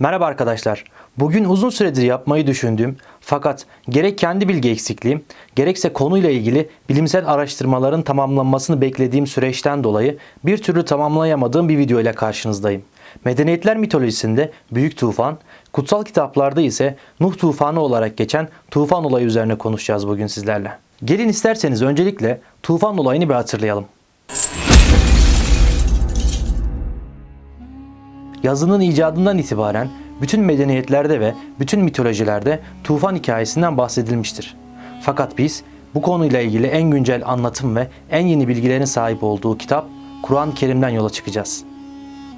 Merhaba arkadaşlar. Bugün uzun süredir yapmayı düşündüğüm fakat gerek kendi bilgi eksikliğim gerekse konuyla ilgili bilimsel araştırmaların tamamlanmasını beklediğim süreçten dolayı bir türlü tamamlayamadığım bir video ile karşınızdayım. Medeniyetler mitolojisinde büyük tufan, kutsal kitaplarda ise Nuh tufanı olarak geçen tufan olayı üzerine konuşacağız bugün sizlerle. Gelin isterseniz öncelikle tufan olayını bir hatırlayalım. Yazının icadından itibaren bütün medeniyetlerde ve bütün mitolojilerde tufan hikayesinden bahsedilmiştir. Fakat biz bu konuyla ilgili en güncel anlatım ve en yeni bilgilerin sahip olduğu kitap Kur'an-ı Kerim'den yola çıkacağız.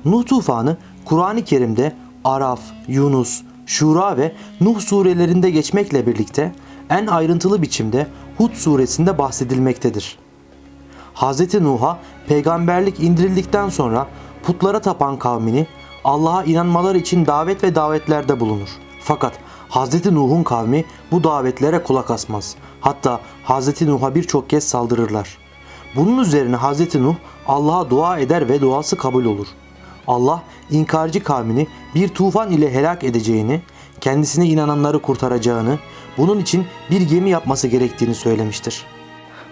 Nuh tufanı Kur'an-ı Kerim'de Araf, Yunus, Şura ve Nuh surelerinde geçmekle birlikte en ayrıntılı biçimde Hud suresinde bahsedilmektedir. Hz. Nuh'a peygamberlik indirildikten sonra putlara tapan kavmini Allah'a inanmalar için davet ve davetlerde bulunur. Fakat Hz. Nuh'un kavmi bu davetlere kulak asmaz. Hatta Hz. Nuh'a birçok kez saldırırlar. Bunun üzerine Hz. Nuh Allah'a dua eder ve duası kabul olur. Allah inkarcı kavmini bir tufan ile helak edeceğini, kendisine inananları kurtaracağını, bunun için bir gemi yapması gerektiğini söylemiştir.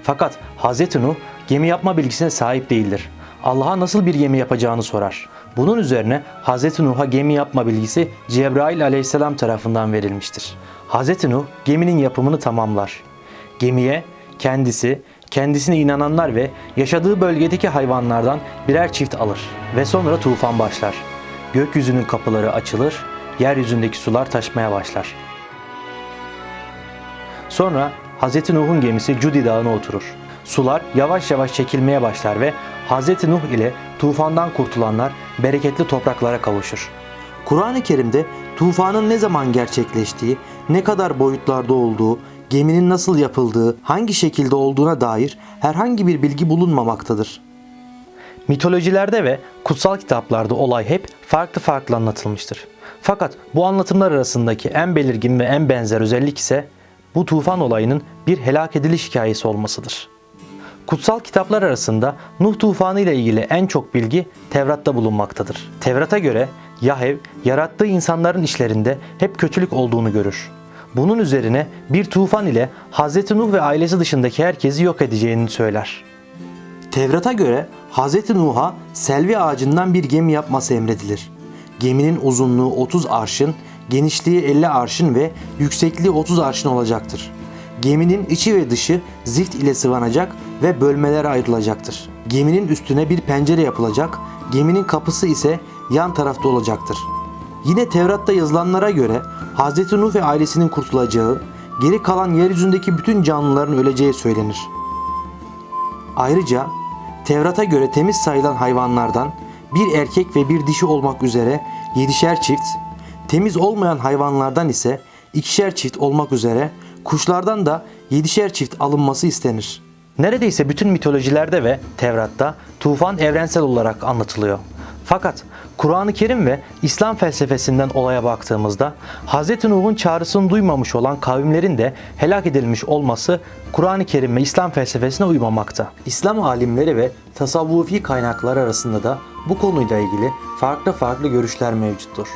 Fakat Hz. Nuh gemi yapma bilgisine sahip değildir. Allah'a nasıl bir gemi yapacağını sorar. Bunun üzerine Hz. Nuh'a gemi yapma bilgisi Cebrail aleyhisselam tarafından verilmiştir. Hz. Nuh geminin yapımını tamamlar. Gemiye kendisi, kendisine inananlar ve yaşadığı bölgedeki hayvanlardan birer çift alır ve sonra tufan başlar. Gökyüzünün kapıları açılır, yeryüzündeki sular taşmaya başlar. Sonra Hz. Nuh'un gemisi Cudi Dağı'na oturur. Sular yavaş yavaş çekilmeye başlar ve Hz. Nuh ile tufandan kurtulanlar bereketli topraklara kavuşur. Kur'an-ı Kerim'de tufanın ne zaman gerçekleştiği, ne kadar boyutlarda olduğu, geminin nasıl yapıldığı, hangi şekilde olduğuna dair herhangi bir bilgi bulunmamaktadır. Mitolojilerde ve kutsal kitaplarda olay hep farklı farklı anlatılmıştır. Fakat bu anlatımlar arasındaki en belirgin ve en benzer özellik ise bu tufan olayının bir helak ediliş hikayesi olmasıdır. Kutsal kitaplar arasında Nuh tufanı ile ilgili en çok bilgi Tevrat'ta bulunmaktadır. Tevrat'a göre Yahev yarattığı insanların işlerinde hep kötülük olduğunu görür. Bunun üzerine bir tufan ile Hz. Nuh ve ailesi dışındaki herkesi yok edeceğini söyler. Tevrat'a göre Hz. Nuh'a selvi ağacından bir gemi yapması emredilir. Geminin uzunluğu 30 arşın, genişliği 50 arşın ve yüksekliği 30 arşın olacaktır. Geminin içi ve dışı zift ile sıvanacak ve bölmelere ayrılacaktır. Geminin üstüne bir pencere yapılacak, geminin kapısı ise yan tarafta olacaktır. Yine Tevrat'ta yazılanlara göre Hz. Nuh ve ailesinin kurtulacağı, geri kalan yeryüzündeki bütün canlıların öleceği söylenir. Ayrıca Tevrat'a göre temiz sayılan hayvanlardan bir erkek ve bir dişi olmak üzere yedişer çift, temiz olmayan hayvanlardan ise ikişer çift olmak üzere kuşlardan da yedişer çift alınması istenir. Neredeyse bütün mitolojilerde ve Tevrat'ta tufan evrensel olarak anlatılıyor. Fakat Kur'an-ı Kerim ve İslam felsefesinden olaya baktığımızda Hz. Nuh'un çağrısını duymamış olan kavimlerin de helak edilmiş olması Kur'an-ı Kerim ve İslam felsefesine uymamakta. İslam alimleri ve tasavvufi kaynaklar arasında da bu konuyla ilgili farklı farklı görüşler mevcuttur.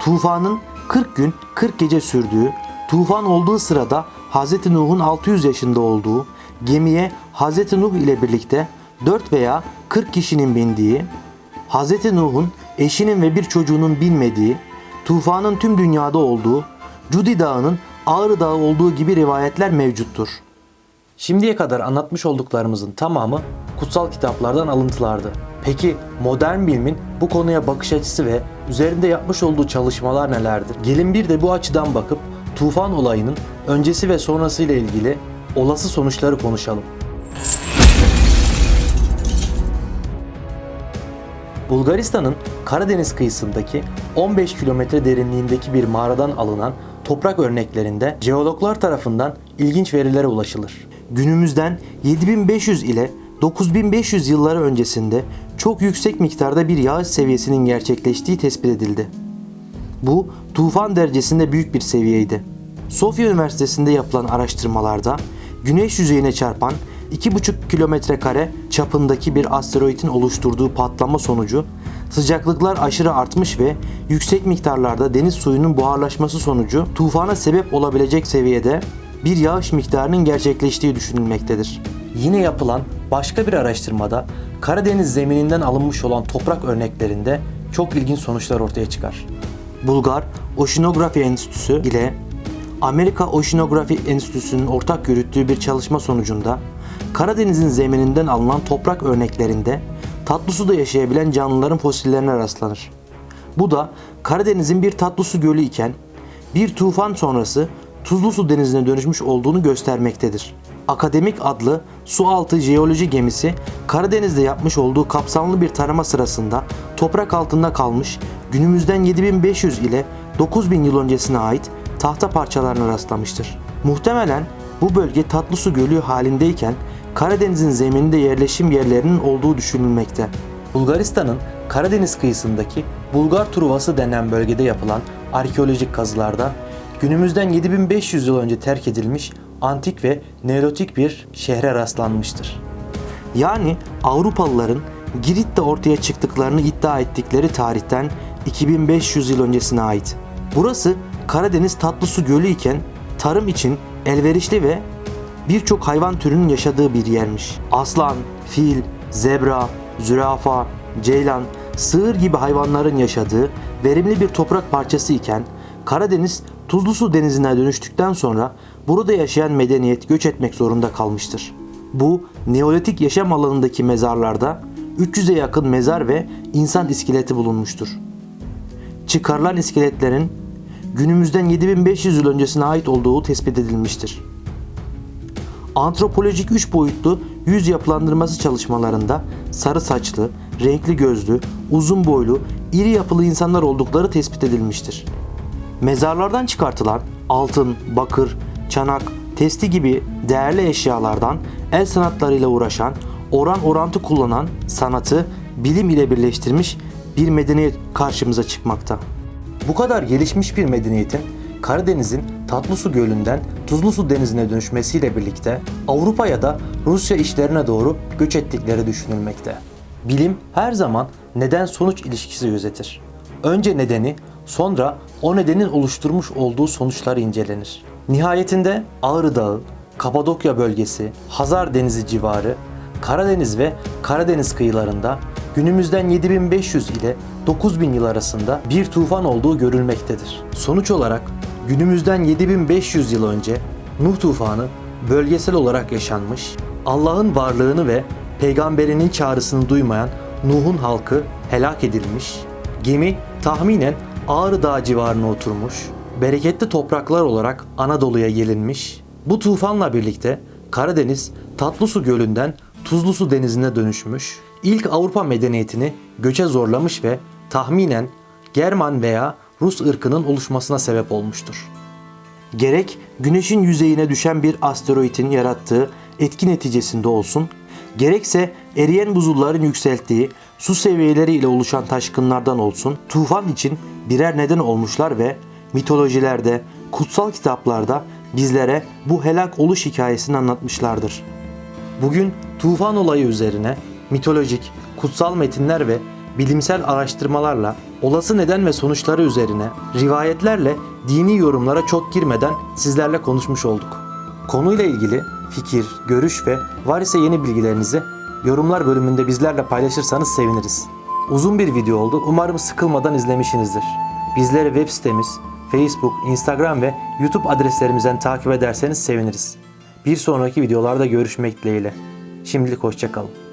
Tufanın 40 gün 40 gece sürdüğü, tufan olduğu sırada Hz. Nuh'un 600 yaşında olduğu, gemiye Hz. Nuh ile birlikte 4 veya 40 kişinin bindiği, Hz. Nuh'un eşinin ve bir çocuğunun binmediği, tufanın tüm dünyada olduğu, Cudi Dağı'nın Ağrı Dağı olduğu gibi rivayetler mevcuttur. Şimdiye kadar anlatmış olduklarımızın tamamı kutsal kitaplardan alıntılardı. Peki modern bilimin bu konuya bakış açısı ve üzerinde yapmış olduğu çalışmalar nelerdir? Gelin bir de bu açıdan bakıp tufan olayının öncesi ve sonrası ile ilgili olası sonuçları konuşalım. Bulgaristan'ın Karadeniz kıyısındaki 15 kilometre derinliğindeki bir mağaradan alınan toprak örneklerinde jeologlar tarafından ilginç verilere ulaşılır. Günümüzden 7500 ile 9500 yılları öncesinde çok yüksek miktarda bir yağış seviyesinin gerçekleştiği tespit edildi. Bu tufan derecesinde büyük bir seviyeydi. Sofya Üniversitesi'nde yapılan araştırmalarda güneş yüzeyine çarpan 2,5 kilometre kare çapındaki bir asteroidin oluşturduğu patlama sonucu sıcaklıklar aşırı artmış ve yüksek miktarlarda deniz suyunun buharlaşması sonucu tufana sebep olabilecek seviyede bir yağış miktarının gerçekleştiği düşünülmektedir. Yine yapılan başka bir araştırmada Karadeniz zemininden alınmış olan toprak örneklerinde çok ilginç sonuçlar ortaya çıkar. Bulgar Oşinografi Enstitüsü ile Amerika Oşinografi Enstitüsü'nün ortak yürüttüğü bir çalışma sonucunda Karadeniz'in zemininden alınan toprak örneklerinde tatlı suda yaşayabilen canlıların fosillerine rastlanır. Bu da Karadeniz'in bir tatlı su gölü iken bir tufan sonrası tuzlu su denizine dönüşmüş olduğunu göstermektedir. Akademik adlı su altı jeoloji gemisi Karadeniz'de yapmış olduğu kapsamlı bir tarama sırasında toprak altında kalmış günümüzden 7500 ile 9000 yıl öncesine ait tahta parçalarına rastlamıştır. Muhtemelen bu bölge tatlı su gölü halindeyken Karadeniz'in zemininde yerleşim yerlerinin olduğu düşünülmekte. Bulgaristan'ın Karadeniz kıyısındaki Bulgar Truvası denen bölgede yapılan arkeolojik kazılarda günümüzden 7500 yıl önce terk edilmiş antik ve neolitik bir şehre rastlanmıştır. Yani Avrupalıların Girit'te ortaya çıktıklarını iddia ettikleri tarihten 2500 yıl öncesine ait. Burası Karadeniz tatlı su gölü iken tarım için elverişli ve birçok hayvan türünün yaşadığı bir yermiş. Aslan, fil, zebra, zürafa, ceylan, sığır gibi hayvanların yaşadığı verimli bir toprak parçası iken Karadeniz tuzlu su denizine dönüştükten sonra burada yaşayan medeniyet göç etmek zorunda kalmıştır. Bu Neolitik yaşam alanındaki mezarlarda 300'e yakın mezar ve insan iskeleti bulunmuştur. Çıkarılan iskeletlerin günümüzden 7500 yıl öncesine ait olduğu tespit edilmiştir. Antropolojik 3 boyutlu yüz yapılandırması çalışmalarında sarı saçlı, renkli gözlü, uzun boylu, iri yapılı insanlar oldukları tespit edilmiştir. Mezarlardan çıkartılan altın, bakır, çanak, testi gibi değerli eşyalardan el sanatlarıyla uğraşan, oran orantı kullanan sanatı bilim ile birleştirmiş bir medeniyet karşımıza çıkmakta. Bu kadar gelişmiş bir medeniyetin Karadeniz'in tatlı su gölünden tuzlu su denizine dönüşmesiyle birlikte Avrupa'ya da Rusya işlerine doğru göç ettikleri düşünülmekte. Bilim her zaman neden sonuç ilişkisi gözetir. Önce nedeni, sonra o nedenin oluşturmuş olduğu sonuçlar incelenir. Nihayetinde Ağrı Dağı, Kapadokya bölgesi, Hazar Denizi civarı, Karadeniz ve Karadeniz kıyılarında günümüzden 7500 ile 9000 yıl arasında bir tufan olduğu görülmektedir. Sonuç olarak günümüzden 7500 yıl önce Nuh tufanı bölgesel olarak yaşanmış, Allah'ın varlığını ve peygamberinin çağrısını duymayan Nuh'un halkı helak edilmiş, gemi tahminen Ağrı Dağı civarına oturmuş, bereketli topraklar olarak Anadolu'ya gelinmiş. Bu tufanla birlikte Karadeniz tatlı su gölünden tuzlu su denizine dönüşmüş, ilk Avrupa medeniyetini göçe zorlamış ve tahminen German veya Rus ırkının oluşmasına sebep olmuştur. gerek güneşin yüzeyine düşen bir asteroidin yarattığı etki neticesinde olsun, gerekse eriyen buzulların yükselttiği su seviyeleri ile oluşan taşkınlardan olsun, tufan için birer neden olmuşlar ve mitolojilerde, kutsal kitaplarda bizlere bu helak oluş hikayesini anlatmışlardır. Bugün tufan olayı üzerine mitolojik, kutsal metinler ve bilimsel araştırmalarla olası neden ve sonuçları üzerine rivayetlerle dini yorumlara çok girmeden sizlerle konuşmuş olduk. Konuyla ilgili fikir, görüş ve var ise yeni bilgilerinizi yorumlar bölümünde bizlerle paylaşırsanız seviniriz. Uzun bir video oldu. Umarım sıkılmadan izlemişsinizdir. Bizleri web sitemiz, Facebook, Instagram ve YouTube adreslerimizden takip ederseniz seviniriz. Bir sonraki videolarda görüşmek dileğiyle. Şimdilik hoşçakalın.